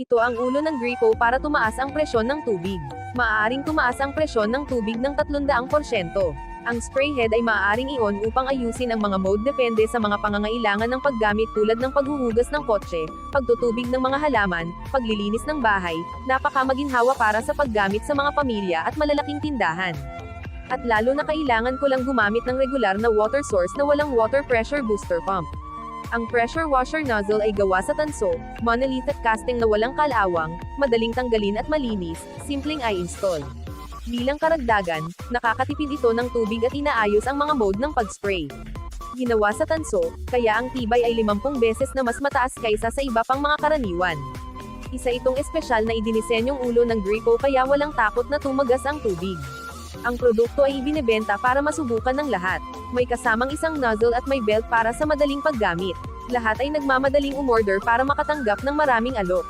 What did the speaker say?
Ito ang ulo ng gripo para tumaas ang presyon ng tubig. Maaaring tumaas ang presyon ng tubig ng 300%. Ang spray head ay maaaring i-on upang ayusin ang mga mode depende sa mga pangangailangan ng paggamit tulad ng paghuhugas ng kotse, pagtutubig ng mga halaman, paglilinis ng bahay, napakamaginhawa para sa paggamit sa mga pamilya at malalaking tindahan. At lalo na kailangan ko lang gumamit ng regular na water source na walang water pressure booster pump. Ang pressure washer nozzle ay gawa sa tanso, monolithic casting na walang kalawang, madaling tanggalin at malinis, simpleng i-install. Bilang karagdagan, nakakatipid ito ng tubig at inaayos ang mga mode ng pag-spray. Ginawa sa tanso, kaya ang tibay ay 50 beses na mas mataas kaysa sa iba pang mga karaniwan. Isa itong espesyal na idinisenyong ulo ng gripo kaya walang takot na tumagas ang tubig. Ang produkto ay ibinebenta para masubukan ng lahat. May kasamang isang nozzle at may belt para sa madaling paggamit. Lahat ay nagmamadaling umorder para makatanggap ng maraming alok.